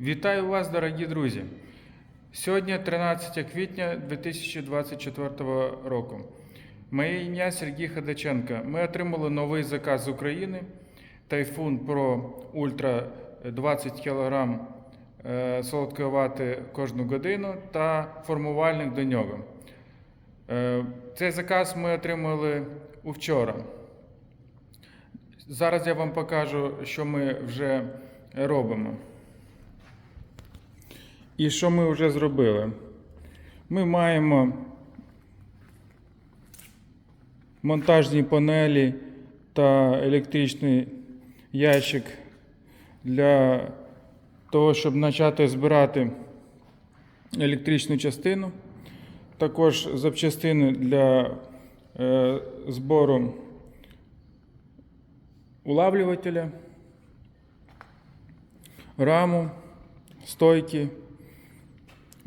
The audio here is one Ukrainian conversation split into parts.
Вітаю вас, дорогі друзі! Сьогодні 13 квітня 2024 року. Моє ім'я Сергій Ходаченко. Ми отримали новий заказ з України Typhoon Pro Ultra 20 кг е, солодкої вати кожну годину та формувальник до нього. Е, Цей заказ ми отримали вчора. Зараз я вам покажу, що ми вже робимо. І що ми вже зробили? Ми маємо монтажні панелі та електричний ящик для того, щоб почати збирати електричну частину. Також запчастини для е, збору улавлювателя, раму, стойки.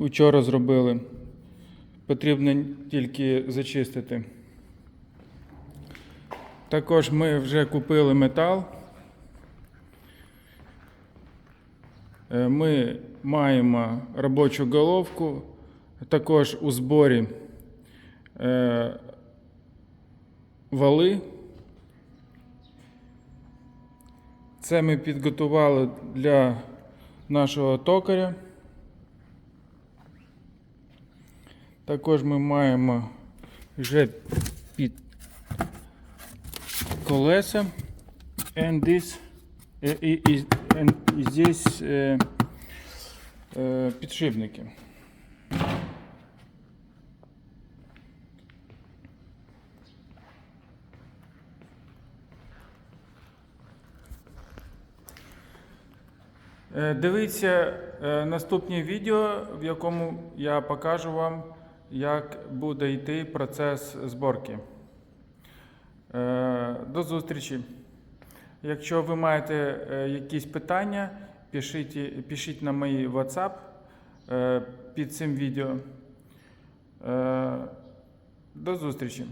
Учора зробили. Потрібно тільки зачистити. Також ми вже купили метал. Е, Ми маємо робочу головку, також у зборі е, вали. Це ми підготували для нашого токаря. Також ми маємо вже під колеса. And this, е, і, здесь е, підшипники. Е, Дивіться наступне відео, в якому я покажу вам, як буде йти процес зборки. Е, До зустрічі. Якщо ви маєте е, якісь питання, пишіть, пишіть на мій WhatsApp е, під цим відео. До зустрічі.